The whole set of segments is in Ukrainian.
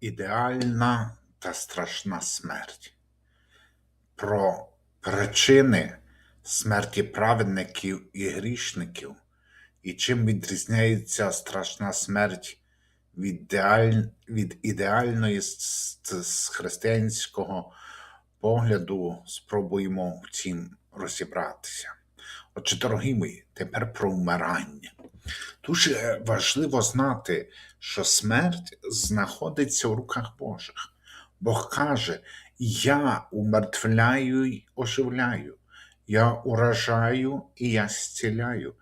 Ідеальна та страшна смерть. Про причини смерті праведників і грішників, і чим відрізняється страшна смерть від, ідеаль- від ідеальної з, християнського погляду, спробуємо в цім розібратися. Отже, дорогі мої, тепер про вмирання. Дуже важливо знати, що смерть знаходиться в руках Божих. Бог каже: Я умертвляю й оживляю, я уражаю і я зціляю,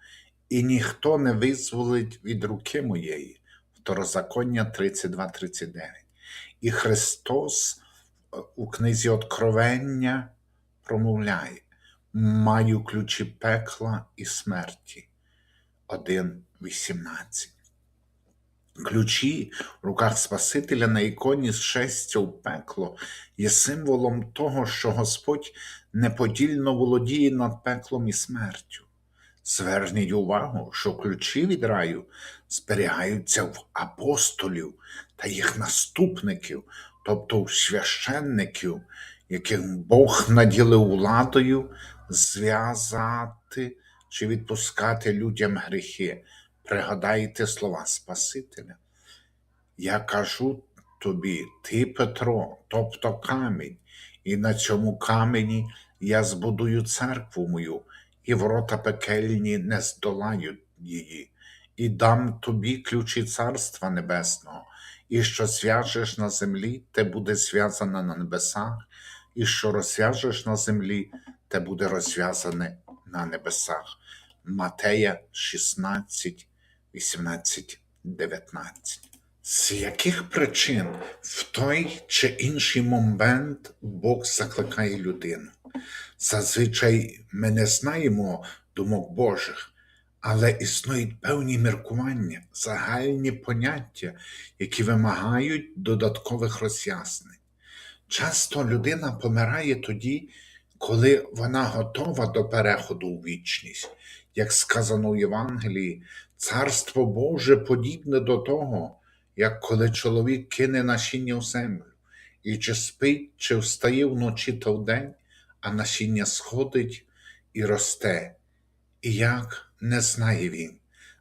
і ніхто не визволить від руки моєї. Второзаконня 32:39. І Христос е, у книзі Откровення промовляє: Маю ключі пекла і смерті. 1.18. Ключі в руках Спасителя на іконі з шестя в пекло є символом того, що Господь неподільно володіє над пеклом і смертю. Зверніть увагу, що ключі від раю зберігаються в апостолів та їх наступників, тобто в священників, яких Бог наділив владою зв'язати чи відпускати людям гріхи. Пригадайте слова Спасителя. Я кажу тобі, ти Петро, тобто камінь, і на цьому камені я збудую церкву мою, і ворота пекельні не здолають її, і дам тобі ключі Царства Небесного, і що зв'яжеш на землі, те буде зв'язане на небесах, і що розв'яжеш на землі, те буде розв'язане на небесах. Матея 16, 18, 19. З яких причин в той чи інший момент Бог закликає людину? Зазвичай ми не знаємо думок Божих, але існують певні міркування, загальні поняття, які вимагають додаткових роз'яснень. Часто людина помирає тоді, коли вона готова до переходу у вічність. Як сказано у Євангелії, Царство Боже подібне до того, як коли чоловік кине насіння в землю, і чи спить, чи встає вночі та вдень, а насіння сходить і росте. І як не знає він,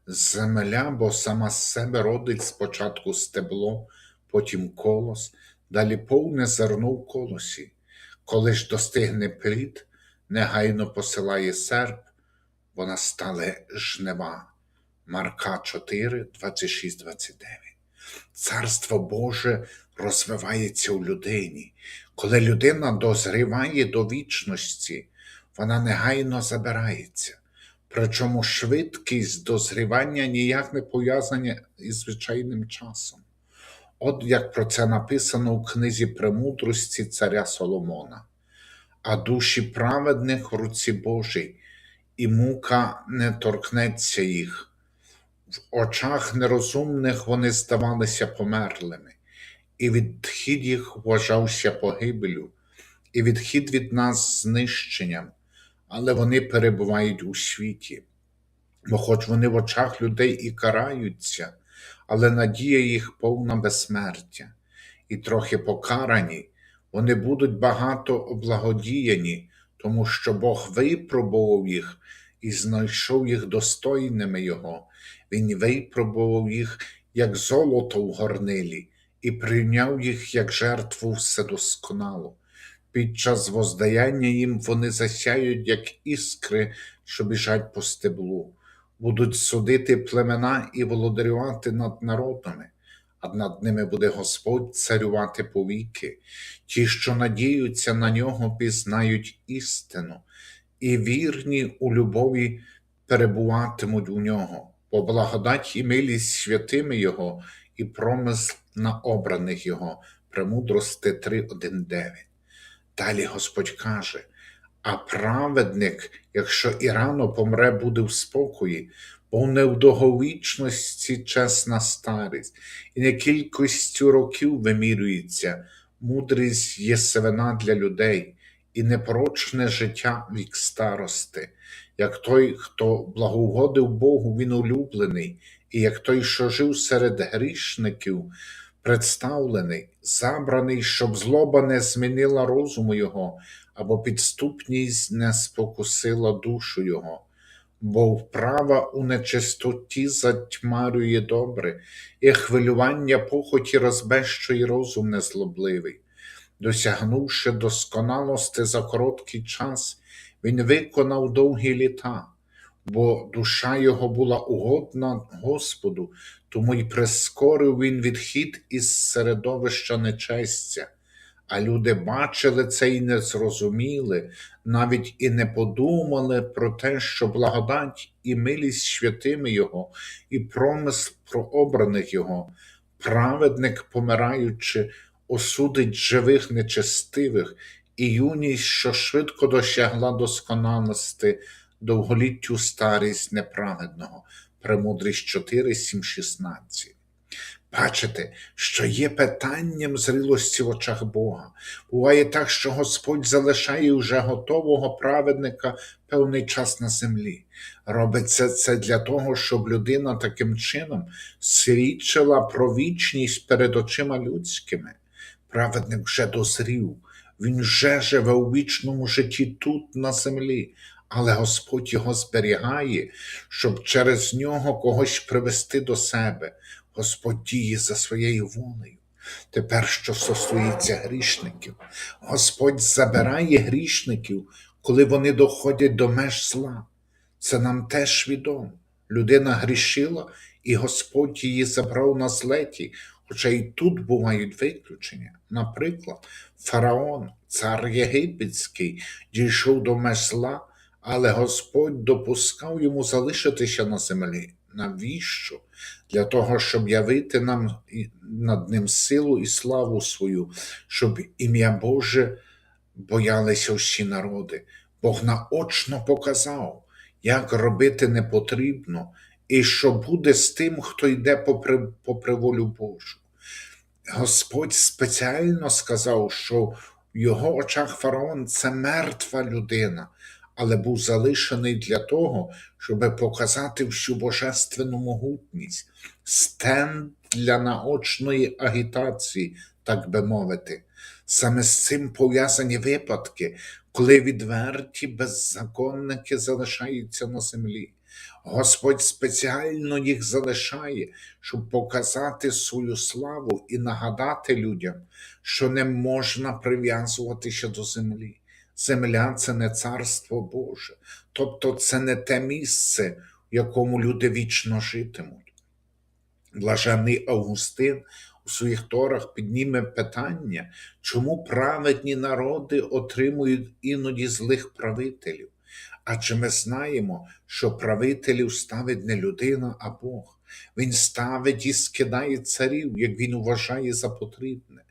земля, бо сама з себе родить спочатку стебло, потім колос, далі повне зерно в колосі. Коли ж достигне плід, негайно посилає серп, бо настали жнива. Марка 4, 26, 29. Царство Боже розвивається у людині. Коли людина дозріває до вічності, вона негайно забирається. Причому швидкість дозрівання ніяк не пов'язана із звичайним часом. От як про це написано у книзі Премудрості царя Соломона. А душі праведних в руці Божій, і мука не торкнеться їх. В очах нерозумних вони здавалися померлими, і відхід їх вважався погибелю, і відхід від нас знищенням, але вони перебувають у світі. Бо хоч вони в очах людей і караються, але надія їх повна безсмертя, і трохи покарані, вони будуть багато облагодіяні, тому що Бог випробував їх і знайшов їх достойними Його. Він випробував їх, як золото в горнилі, і прийняв їх як жертву вседосконалу. Під час воздаяння їм вони засяють, як іскри, що біжать по стеблу, будуть судити племена і володарювати над народами, а над ними буде Господь царювати повіки. Ті, що надіються на нього, пізнають істину, і вірні у любові перебуватимуть у нього, бо благодать і милість святими Його, і промисл на обраних Його. Премудрости 3.1.9. Далі Господь каже: а праведник, якщо і рано помре, буде в спокої, бо не в довговічності чесна старість, і не кількістю років вимірюється, мудрість є севина для людей, і непорочне життя вік старости, як той, хто благоугодив Богу, він улюблений, і як той, що жив серед грішників, представлений, забраний, щоб злоба не змінила розуму його, або підступність не спокусила душу його. Бо вправа у нечистоті затьмарює добре, і хвилювання похоті розбещує розум незлобливий. Досягнувши досконалости за короткий час, він виконав довгі літа, бо душа його була угодна Господу, тому й прискорив він відхід із середовища нечестя. А люди бачили це і не зрозуміли, навіть і не подумали про те, що благодать і милість святими Його, і промисл про обраних Його, праведник, помираючи, осудить живих нечестивих, і юність, що швидко досягла досконалости, довголіттю старість неправедного. Премудрість 4, 7, 16. Бачите, що є питанням зрілості в очах Бога. Буває так, що Господь залишає вже готового праведника певний час на землі. Робиться це для того, щоб людина таким чином свідчила про вічність перед очима людськими. Праведник вже дозрів, він вже живе у вічному житті тут, на землі, але Господь його зберігає, щоб через нього когось привести до себе. Господь діє за своєю волею. Тепер, що стосується грішників, Господь забирає грішників, коли вони доходять до меж зла. Це нам теж відомо. Людина грішила, і Господь її забрав на злеті, хоча і тут бувають виключення. Наприклад, фараон, цар Єгипетський, дійшов до меж зла, але Господь допускав йому залишитися на землі. Навіщо? Для того, щоб явити нам над ним силу і славу свою, щоб ім'я Боже боялися всі народи. Бог наочно показав, як робити не потрібно, і що буде з тим, хто йде попри, попри волю Божу. Господь спеціально сказав, що в його очах фараон це мертва людина, але був залишений для того, щоб показати всю божественну могутність, стенд для наочної агітації, так би мовити. Саме з цим пов'язані випадки, коли відверті беззаконники залишаються на землі. Господь спеціально їх залишає, щоб показати свою славу і нагадати людям, що не можна прив'язуватися до землі. Земля це не царство Боже, тобто це не те місце, в якому люди вічно житимуть. Блаженний Августин у своїх торах підніме питання, чому праведні народи отримують іноді злих правителів. Адже ми знаємо, що правителів ставить не людина, а Бог. Він ставить і скидає царів, як він вважає за потрібне.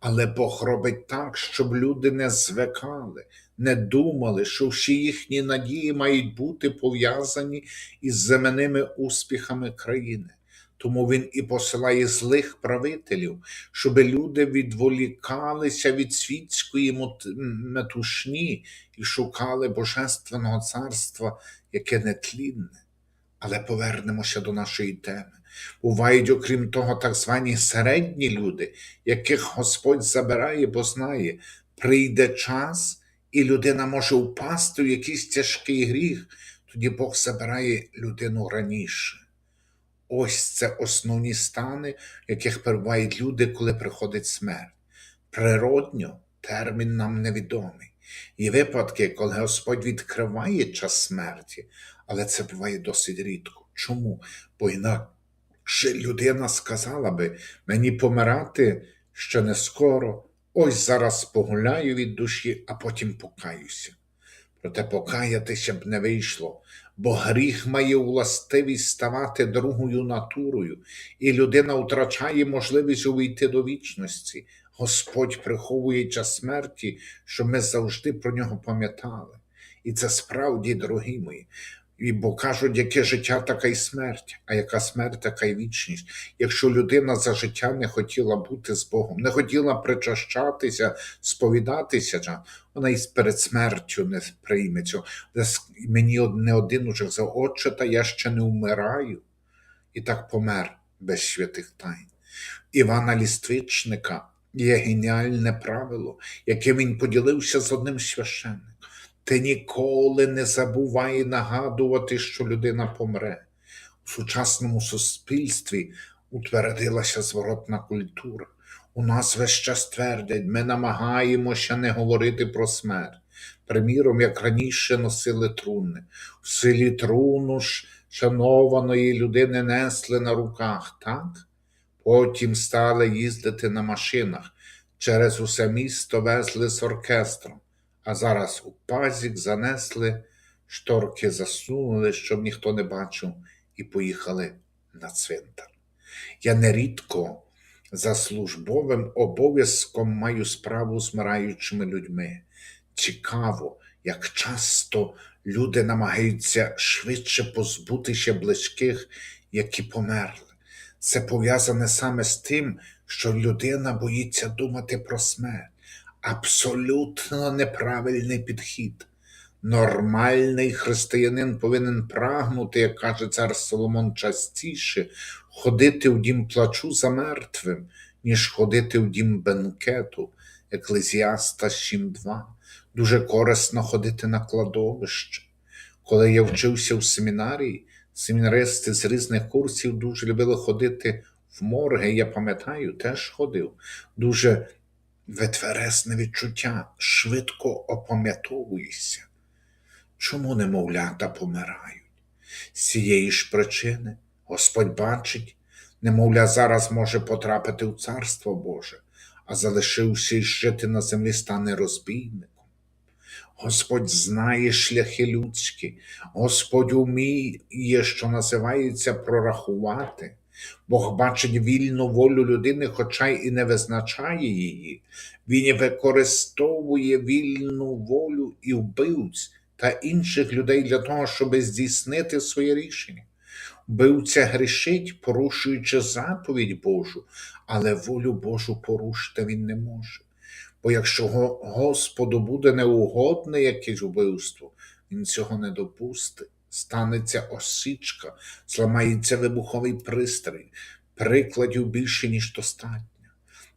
Але Бог робить так, щоб люди не звикали, не думали, що всі їхні надії мають бути пов'язані із земними успіхами країни. Тому він і посилає злих правителів, щоб люди відволікалися від світської метушні і шукали Божественного царства, яке нетлінне. Але повернемося до нашої теми. Бувають, окрім того, так звані середні люди, яких Господь забирає, бо знає, прийде час, і людина може впасти в якийсь тяжкий гріх, тоді Бог забирає людину раніше. Ось це основні стани, в яких перебувають люди, коли приходить смерть. Природньо термін нам невідомий. Є випадки, коли Господь відкриває час смерті, але це буває досить рідко. Чому? Бо інакше людина сказала би, мені помирати ще не скоро, ось зараз погуляю від душі, а потім покаюся. Проте покаятися б не вийшло, бо гріх має властивість ставати другою натурою, і людина втрачає можливість увійти до вічності. Господь приховує час смерті, щоб ми завжди про нього пам'ятали. І це справді, дорогі мої. І бо кажуть, яке життя, така й смерть, а яка смерть, така й вічність. Якщо людина за життя не хотіла бути з Богом, не хотіла причащатися, сповідатися, вона і перед смертю не прийме цього. Мені не один уже сказав, отче, та я ще не вмираю. І так помер без святих тайн. Івана Ліствичника є геніальне правило, яке він поділився з одним священником. Ти ніколи не забувай нагадувати, що людина помре. У сучасному суспільстві утвердилася зворотна культура. У нас весь час твердять, ми намагаємося не говорити про смерть. Приміром, як раніше носили труни. В селі труну ж шанованої людини несли на руках, так? Потім стали їздити на машинах. Через усе місто везли з оркестром, а зараз у пазік занесли, шторки засунули, щоб ніхто не бачив, і поїхали на цвинтар. Я нерідко за службовим обов'язком маю справу з мираючими людьми. Цікаво, як часто люди намагаються швидше позбутися близьких, які померли. Це пов'язане саме з тим, що людина боїться думати про смерть. Абсолютно неправильний підхід. Нормальний християнин повинен прагнути, як каже цар Соломон, частіше ходити в дім плачу за мертвим, ніж ходити в дім бенкету. Еклезіаста 7.2. Дуже корисно ходити на кладовище. Коли я вчився в семінарії, семінаристи з різних курсів дуже любили ходити в морги. Я пам'ятаю, теж ходив. Дуже витвересне відчуття, швидко опам'ятовуєшся. Чому немовлята помирають? З цієї ж причини Господь бачить, немовля зараз може потрапити у Царство Боже, а залишився жити на землі стане розбійником. Господь знає шляхи людські, Господь уміє, що називається прорахувати. Бог бачить вільну волю людини, хоча й не визначає її. Він використовує вільну волю і вбивць та інших людей для того, щоб здійснити своє рішення. Вбивця грішить, порушуючи заповідь Божу, але волю Божу порушити він не може. Бо якщо Господу буде неугодне якесь вбивство, він цього не допустить. Станеться осічка, зламається вибуховий пристрій, прикладів більше, ніж достатньо.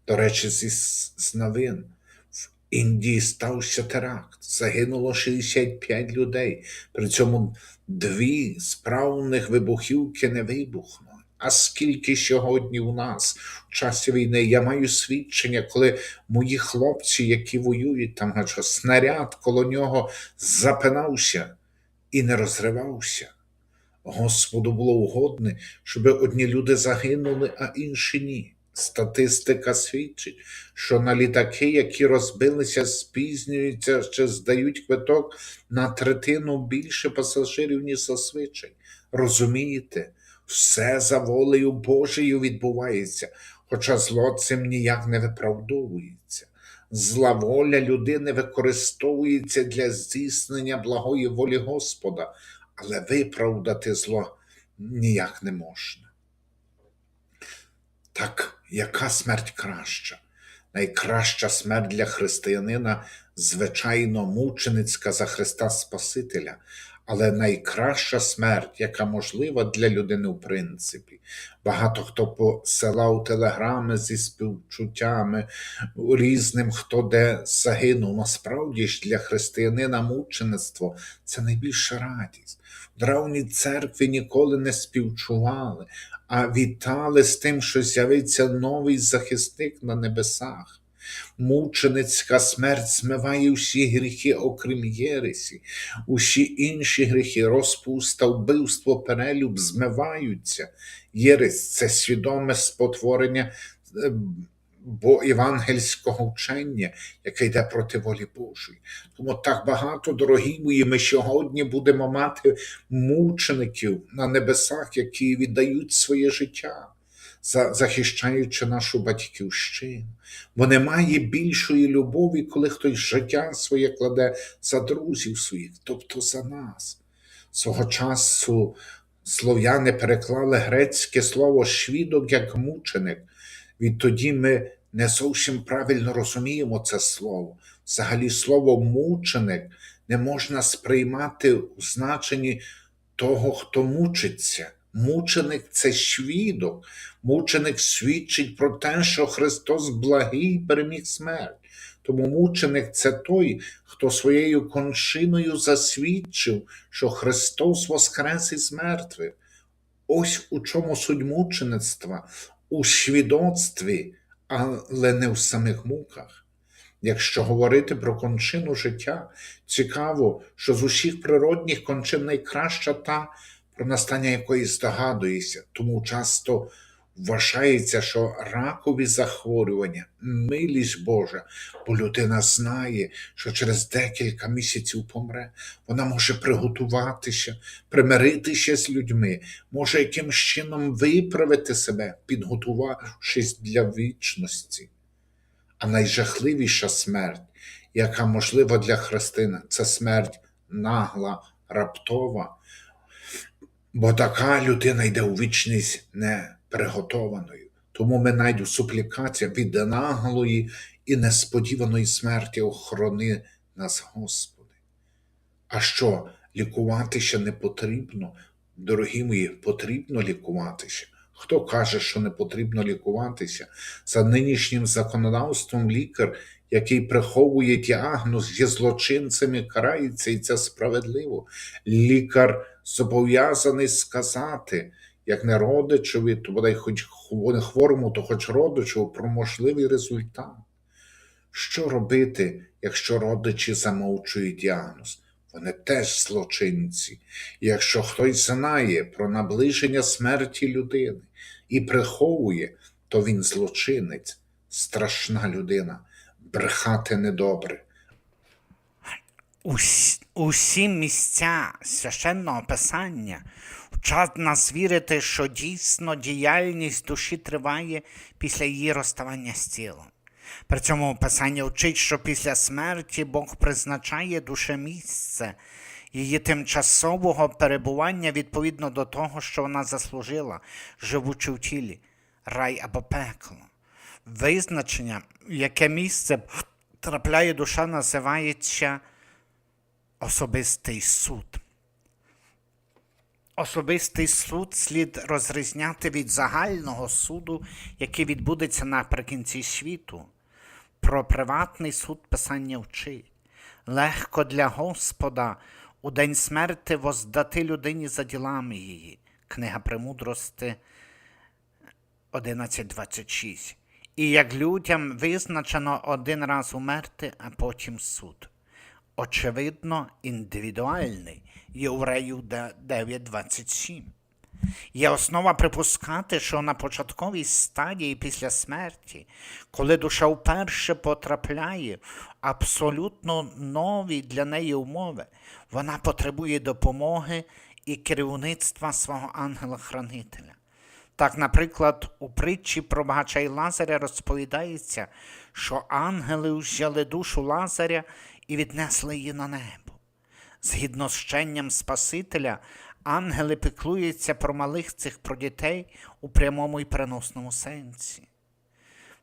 До речі, зі з новин. В Індії стався теракт, загинуло 65 людей, при цьому дві справних вибухівки не вибухнули. А скільки сьогодні у нас в часі війни? Я маю свідчення, коли мої хлопці, які воюють там, снаряд коло нього запинався і не розривався. Господу було угодне, щоб одні люди загинули, а інші ні. Статистика свідчить, що на літаки, які розбилися, спізнюються чи здають квиток на третину більше пасажирів, ніж зазвичай. Розумієте, все за волею Божою відбувається, хоча зло цим ніяк не виправдовується. Зла воля людини використовується для здійснення благої волі Господа, але виправдати зло ніяк не можна. Так, яка смерть краща? Найкраща смерть для християнина, звичайно, мученицька за Христа Спасителя, але найкраща смерть, яка можлива для людини в принципі. Багато хто посилав телеграми зі співчуттями різним, хто де загинув. Насправді ж для християнина мучеництво це найбільша радість. В древній церкві ніколи не співчували, а вітали з тим, що з'явиться новий захисник на небесах. Мученицька смерть змиває всі гріхи, окрім Єресі, усі інші гріхи, розпуста, вбивство, перелюб змиваються. Єресь це свідоме спотворення е, бо євангельського вчення, яке йде проти волі Божої. Тому так багато, дорогі мої, ми сьогодні будемо мати мучеників на небесах, які віддають своє життя, захищаючи нашу батьківщину. Бо немає більшої любові, коли хтось життя своє кладе за друзів своїх, тобто за нас. Свого часу слов'яни переклали грецьке слово свідок як мученик. Відтоді ми не зовсім правильно розуміємо це слово. Взагалі, слово мученик не можна сприймати у значенні того, хто мучиться. Мученик це свідок. Мученик свідчить про те, що Христос благий переміг смерть. Тому мученик це той, хто своєю кончиною засвідчив, що Христос воскрес із мертвих. Ось у чому суть мучеництва, у свідоцтві, але не в самих муках. Якщо говорити про кончину життя, цікаво, що з усіх природних кончин найкраща та, про настання якої здогадуєшся, тому часто вважається, що ракові захворювання, милість Божа, бо людина знає, що через декілька місяців помре, вона може приготуватися, примиритися з людьми, може якимсь чином виправити себе, підготувавшись для вічності. А найжахливіша смерть, яка можлива для христина, це смерть нагла, раптова, бо така людина йде у вічність неприготованою. Тому ми найду суплікація від наглої і несподіваної смерті охорони нас, Господи. А що, лікуватися не потрібно? Дорогі мої, потрібно лікуватися. Хто каже, що не потрібно лікуватися? За нинішнім законодавством лікар, який приховує діагноз, є злочинцем карається, і це справедливо. Лікар зобов'язаний сказати, як не родичеві, то бодай хоч хворому, то хоч родичеву про можливий результат. Що робити, якщо родичі замовчують діагноз? Вони теж злочинці. Якщо хтось знає про наближення смерті людини і приховує, то він злочинець, страшна людина, брехати недобре. Ус- усі місця священного писання вчать нас вірити, що дійсно діяльність душі триває після її розставання з тілом. При цьому писання вчить, що після смерті Бог призначає душе місце її тимчасового перебування відповідно до того, що вона заслужила, живучи в тілі, рай або пекло. Визначення, яке місце трапляє душа, називається особистий суд. Особистий суд слід розрізняти від загального суду, який відбудеться наприкінці світу. Про приватний суд писання вчить. Легко для Господа у день смерти воздати людині за ділами її. Книга Премудрости 11.26. І як людям визначено один раз умерти, а потім суд. Очевидно, індивідуальний. Євреїв 9.27. Є основа припускати, що на початковій стадії після смерті, коли душа вперше потрапляє в абсолютно нові для неї умови, вона потребує допомоги і керівництва свого ангела-хранителя. Так, наприклад, у притчі про багача і Лазаря розповідається, що ангели взяли душу Лазаря і віднесли її на небо. Згідно з вченням Спасителя, ангели піклуються про малих цих про дітей у прямому і переносному сенсі.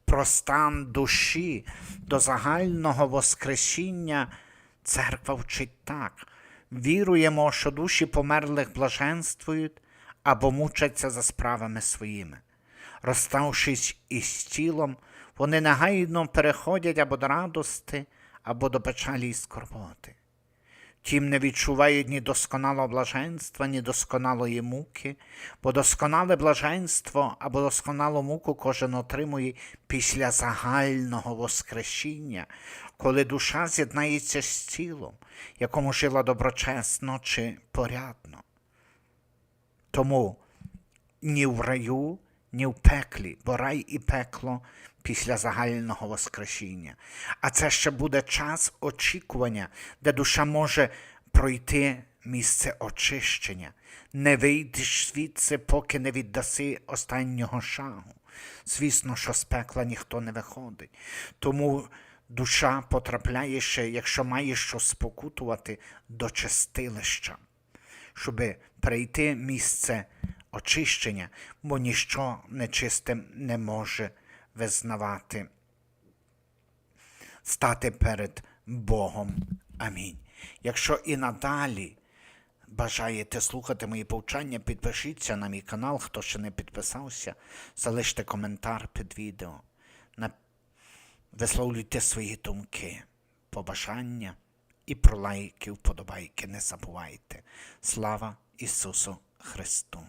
Про стан душі до загального воскресіння церква вчить так. Віруємо, що душі померлих блаженствують або мучаться за справами своїми. Розставшись із тілом, вони негайно переходять або до радости, або до печалі і скорботи. Тім не відчувають ні досконалого блаженства, ні досконалої муки, бо досконале блаженство або досконалу муку кожен отримує після загального воскресіння, коли душа з'єднається з тілом, якому жила доброчесно чи порядно. Тому ні в раю, ні в пеклі, бо рай і пекло після загального воскресіння. А це ще буде час очікування, де душа може пройти місце очищення. Не вийдеш звідси, поки не віддаси останнього шагу. Звісно, що з пекла ніхто не виходить. Тому душа потрапляє ще, якщо має що спокутувати, до чистилища щоб прийти місце очищення, бо ніщо нечистим не може визнавати, стати перед Богом. Амінь. Якщо і надалі бажаєте слухати мої повчання, підпишіться на мій канал, хто ще не підписався, залиште коментар під відео, висловлюйте свої думки, побажання і про лайки, вподобайки не забувайте. Слава Ісусу Христу!